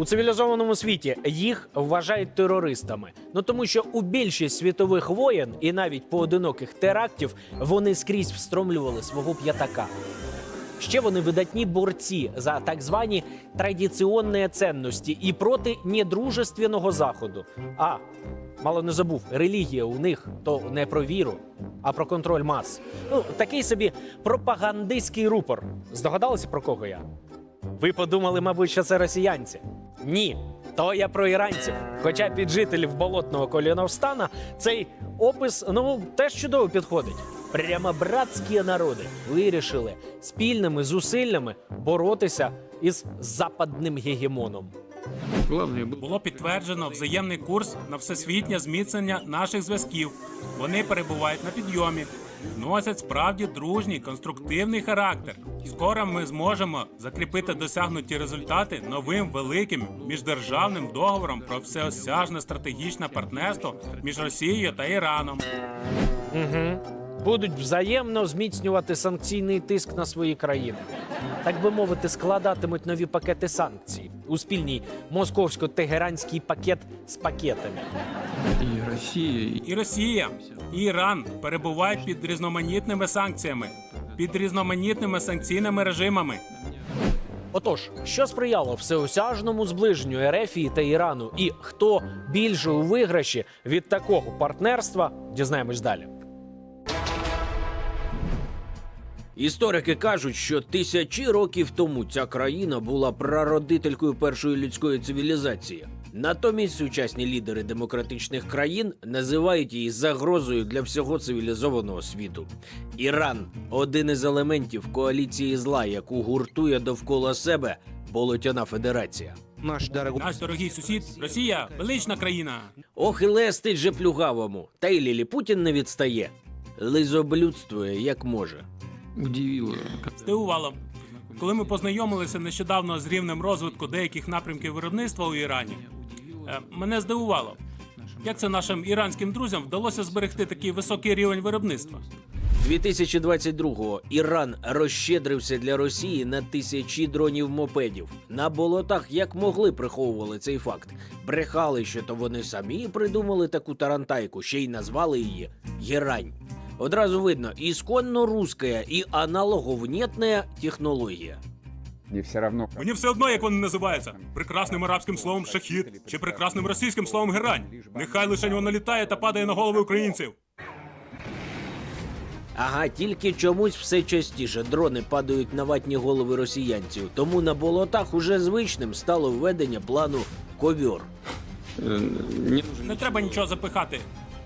У цивілізованому світі їх вважають терористами. Ну тому що у більшість світових воєн і навіть поодиноких терактів вони скрізь встромлювали свого п'ятака. Ще вони видатні борці за так звані традиційні цінності і проти недружественного заходу. А мало не забув, релігія у них то не про віру, а про контроль мас. Ну такий собі пропагандистський рупор. Здогадалися про кого я? Ви подумали, мабуть, що це росіянці? Ні. То я про іранців. Хоча під жителів болотного коліновстана цей опис ну теж чудово підходить. Прямо братські народи вирішили спільними зусиллями боротися із западним гегемоном. Було підтверджено взаємний курс на всесвітнє зміцнення наших зв'язків. Вони перебувають на підйомі, носять справді дружній, конструктивний характер. Скоро ми зможемо закріпити досягнуті результати новим великим міждержавним договором про всеосяжне стратегічне партнерство між Росією та Іраном. Будуть взаємно зміцнювати санкційний тиск на свої країни. Так би мовити, складатимуть нові пакети санкцій у спільній московсько-тегеранський пакет з пакетами. И Россия, и І Росія, і Іран перебувають під різноманітними санкціями, під різноманітними санкційними режимами. Отож, що сприяло всеосяжному зближенню Ерефії та Ірану, і хто більше у виграші від такого партнерства, дізнаємось далі. Історики кажуть, що тисячі років тому ця країна була прародителькою першої людської цивілізації. Натомість сучасні лідери демократичних країн називають її загрозою для всього цивілізованого світу. Іран один із елементів коаліції зла, яку гуртує довкола себе Болотяна Федерація. Наш дорогой Наш дорогий сусід Росія велична країна. Ох і лестить же плюгавому, та й Ліліпутін не відстає. Лизоблюдствує як може. удивило, Здивувало. Коли ми познайомилися нещодавно з рівнем розвитку деяких напрямків виробництва у Ірані, мене здивувало, як це нашим іранським друзям вдалося зберегти такий високий рівень виробництва. 2022-го Іран розщедрився для Росії на тисячі дронів мопедів. На болотах як могли приховували цей факт. Брехали, що то вони самі придумали таку тарантайку, ще й назвали її Герань. Одразу видно, ісконно русская і аналоговнєтная технологія. Мне все равно. Мені все одно, як вони називаються: прекрасним арабським словом шахід чи прекрасним російським словом герань. Нехай лише воно літає та падає на голови українців. Ага, тільки чомусь все частіше дрони падають на ватні голови росіянців, тому на болотах уже звичним стало введення плану ковьор. не нужно Не треба нічого запихати.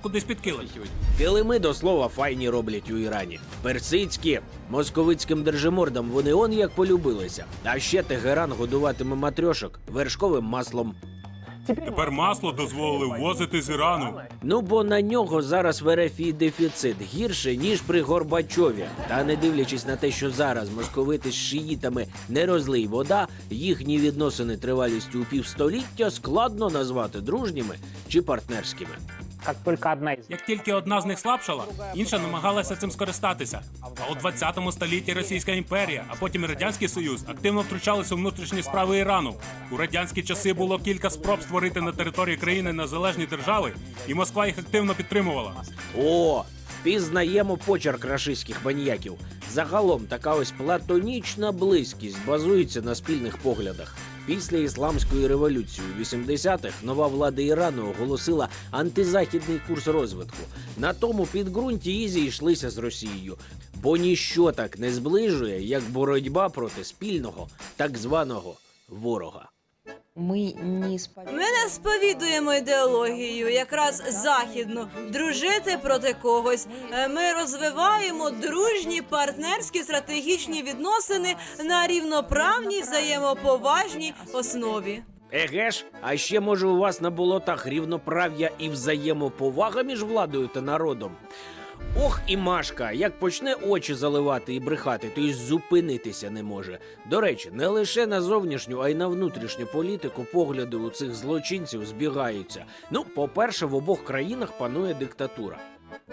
Кудись підкилить. Килими до слова файні роблять у Ірані. Персидські московицьким держимордам вони он як полюбилися. А ще Тегеран годуватиме матрьошок вершковим маслом. Тепер масло дозволили ввозити з Ірану. Ну бо на нього зараз в РФ дефіцит гірше ніж при Горбачові. Та не дивлячись на те, що зараз московити з шиїтами не розлий вода, їхні відносини тривалістю у півстоліття складно назвати дружніми чи партнерськими. Как только одна из Як тільки одна з них слабшала, інша намагалася цим скористатися. А у 20 столітті Російська імперія, а потім і Радянський Союз активно втручалися у внутрішні справи Ірану. У радянські часи було кілька спроб створити на території країни незалежні держави, і Москва їх активно підтримувала. О, впізнаємо почерк рашистських маніяків. Загалом така ось платонічна близькість базується на спільних поглядах. Після ісламської революції у 80-х нова влада Ірану оголосила антизахідний курс розвитку. На тому підґрунті і зійшлися з Росією. Бо ніщо так не зближує, як боротьба проти спільного так званого ворога. Мы не исповедуем. Ми не сповідуємо ідеологію, якраз західну, дружити проти когось. Е, Ми розвиваємо дружні партнерські стратегічні відносини на рівноправній взаємоповажній основі. Еге ж, а ще може у вас на болотах рівноправ'я і взаємоповага між владою та народом. Ох і Машка, як почне очі заливати і брехати, то й зупинитися не може. До речі, не лише на зовнішню, а й на внутрішню політику погляди у цих злочинців збігаються. Ну, по-перше, в обох країнах панує диктатура.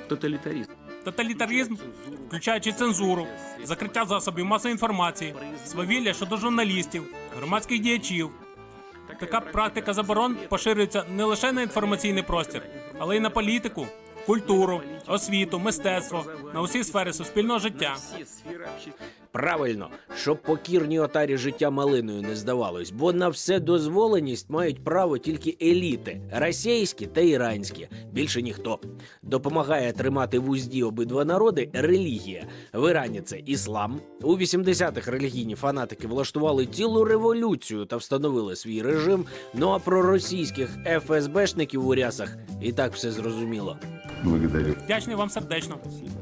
тоталитаризм. Тоталітаризм, включаючи цензуру, закриття засобів масової інформації, свавілля щодо журналістів, громадських діячів. Така практика заборон поширюється не лише на інформаційний простір, але й на політику, культуру, освіту, мистецтво, на усі сфери суспільного життя. Правильно, щоб покірній отарі життя малиною не здавалось, бо на все дозволеність мають право тільки еліти російські та іранські. Більше ніхто допомагає тримати в узді обидва народи релігія. В Ірані це іслам. У 80-х релігійні фанатики влаштували цілу революцію та встановили свій режим. Ну а про російських ФСБшників у рясах і так все зрозуміло. Благодарю. Вдячний вам сердечно.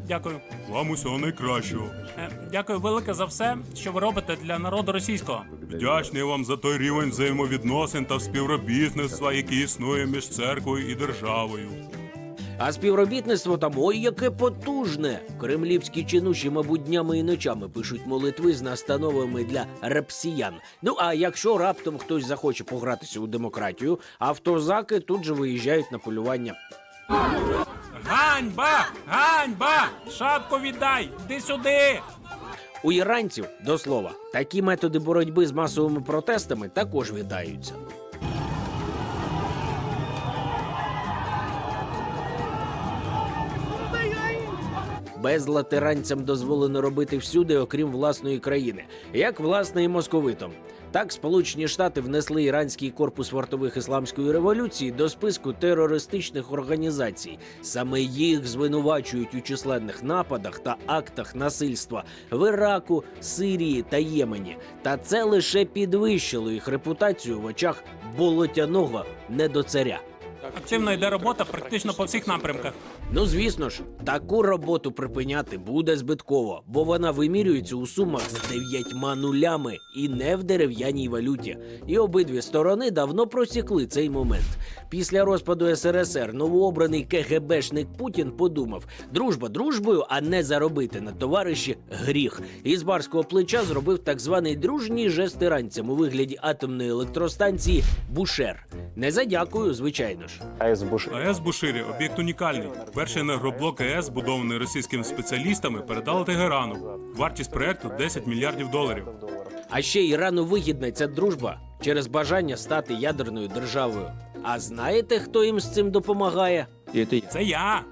Дякую. Вам усього найкращого. Е, Дякую велике за все, що ви робите для народу російського. Вдячний вам за той рівень взаємовідносин та співробітництва, який існує між церквою і державою. А співробітництво там ой, яке потужне. Кремлівські чинуші, мабуть, днями і ночами пишуть молитви з настановами для репсіян. Ну а якщо раптом хтось захоче погратися у демократію, автозаки тут же виїжджають на полювання. Ганьба! Ганьба! Шапку віддай! Іди сюди! У іранців, до слова, такі методи боротьби з масовими протестами також вітаються. Безлад іранцям дозволено робити всюди, окрім власної країни, як власне і московитам. Так, Сполучені Штати внесли іранський корпус вартових ісламської революції до списку терористичних організацій. Саме їх звинувачують у численних нападах та актах насильства в Іраку, Сирії та Ємені. Та це лише підвищило їх репутацію в очах болотяного недоцаря. Активно йде робота практично по всіх напрямках. Ну, звісно ж, таку роботу припиняти буде збитково, бо вона вимірюється у сумах з дев'ятьма нулями і не в дерев'яній валюті. І обидві сторони давно просікли цей момент. Після розпаду СРСР новообраний КГБшник Путін подумав: дружба дружбою, а не заробити на товариші гріх. І з барського плеча зробив так званий дружній жест іранцям у вигляді атомної електростанції Бушер. Не задякую, звичайно ж. АЕС Буширі об'єкт унікальний. Перший енергоблок ЕС, збудований російськими спеціалістами, передали Тегерану. Вартість проекту 10 мільярдів доларів. А ще Ірану вигідна ця дружба через бажання стати ядерною державою. А знаєте, хто їм з цим допомагає? Це я.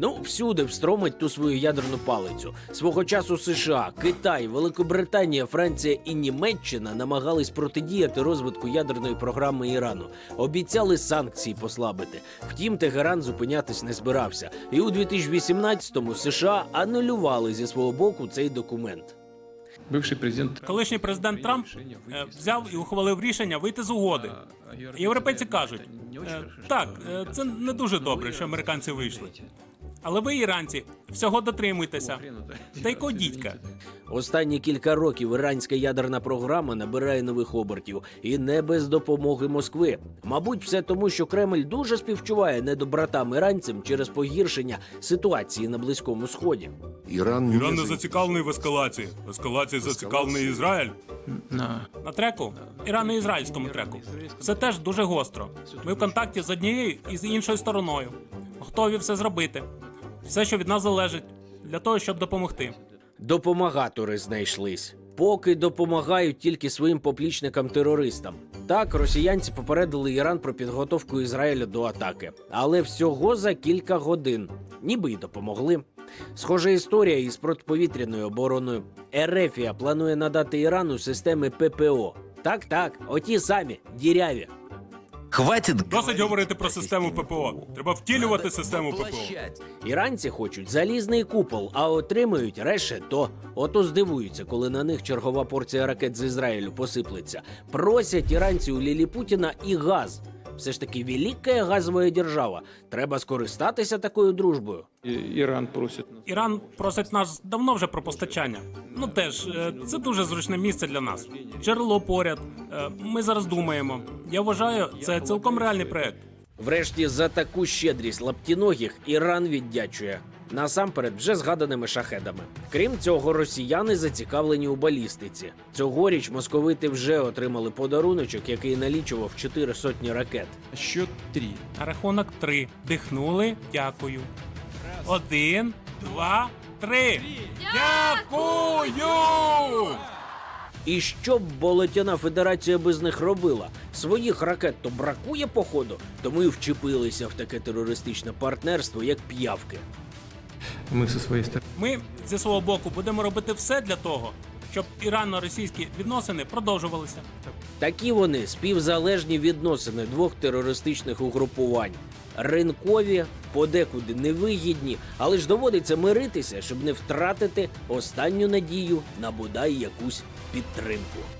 Ну, всюди встромить ту свою ядерну палицю. Свого часу США, Китай, Великобританія, Франція і Німеччина намагались протидіяти розвитку ядерної програми Ірану. Обіцяли санкції послабити. Втім, Тегеран зупинятись не збирався. І у 2018-му США анулювали зі свого боку цей документ. Бывший президент Колишній президент Трамп е, взяв і ухвалив рішення вийти з угоди. Європейці кажуть, так, це не дуже добре, що американці вийшли. Але ви, іранці, всього дотримуйтеся. Та й дідька. Останні кілька років іранська ядерна програма набирає нових обертів і не без допомоги Москви. Мабуть, все тому, що Кремль дуже співчуває недобратам іранцям через погіршення ситуації на близькому сході. Иран, Іран не зацікавлений в ескалації. Ескалації зацікавлений Ізраїль. на На треку Іран на ізраїльському треку. Це теж дуже гостро. Ми в контакті з однією і з іншою стороною. Готові все зробити. Все, що від нас залежить, для того, щоб допомогти. Допомагатори знайшлись. Поки допомагають тільки своїм поплічникам-терористам. Так, росіянці попередили Іран про підготовку Ізраїля до атаки, але всього за кілька годин, ніби й допомогли. Схожа історія із протиповітряною обороною. Ерефія планує надати Ірану системи ППО. Так, так, оті самі діряві. Хватит Досить говорити про систему ППО. Треба втілювати систему ППО. Іранці хочуть залізний купол, а отримують решето. Ото здивуються, коли на них чергова порція ракет з Ізраїлю посиплеться. Просять іранці у Лілі Путіна і газ. Все ж таки велика газова держава. Треба скористатися такою дружбою. Іран просить просит нас. Іран просить нас давно вже про постачання. Ну теж е, це дуже зручне місце для нас. Джерело поряд. Е, Ми зараз думаємо. Я вважаю, це цілком реальний проект. Врешті за таку щедрість лаптіногих Іран віддячує. Насамперед, вже згаданими шахедами. Крім цього, росіяни зацікавлені у балістиці. Цьогоріч московити вже отримали подаруночок, який налічував чотири сотні ракет. Счет три. На рахунок три. Дихнули. Дякую. Один, два, три. Дякую! І що б болотяна федерація без них робила? Своїх ракет то бракує, походу, тому і вчепилися в таке терористичне партнерство, як п'явки. Мы со своей стороны Ми зі свого боку будемо робити все для того, щоб іранно-російські відносини продовжувалися. Такі вони співзалежні відносини двох терористичних угрупувань. Ринкові, подекуди невигідні, але ж доводиться миритися, щоб не втратити останню надію на бодай якусь підтримку.